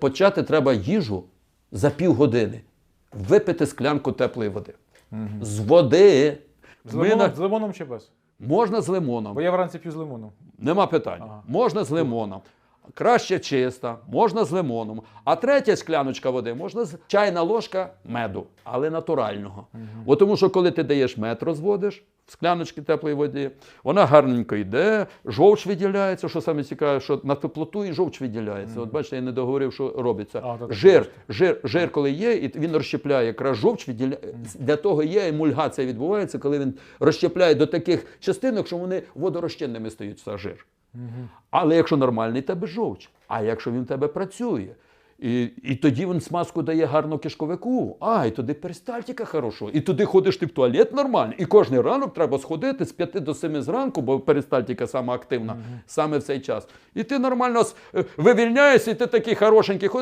почати треба їжу за півгодини. Випити склянку теплої води. З води. З Ми лимоном, на- з лимоном чи без? Можна з лимоном. Бо я вранці п'ю з лимоном. Нема питань. Ага. Можна з лимоном. Краще чиста, можна з лимоном. А третя скляночка води можна з чайна ложка меду, але натурального. Бо тому що коли ти даєш мед, розводиш в скляночки теплої води, вона гарненько йде, жовч виділяється, що саме цікаве, що на теплоту і жовч виділяється. От бачите, я не договорив, що робиться. А, так, жир, жир, жир, коли є, і він розщепляє якраз жовч виділяє. Для того є емульгація відбувається, коли він розщепляє до таких частинок, що вони водорозчинними стають це жир. Але якщо нормальний тебе жовч, а якщо він в тебе працює, і, і тоді він смазку дає гарно кишковику, а, і туди перистальтика хорошо, і туди ходиш ти в туалет нормально. І кожен ранок треба сходити з 5 до 7 зранку, бо перистальтика саме активна саме в цей час. І ти нормально е, вивільняєшся, і ти такий хорошенький ходиш.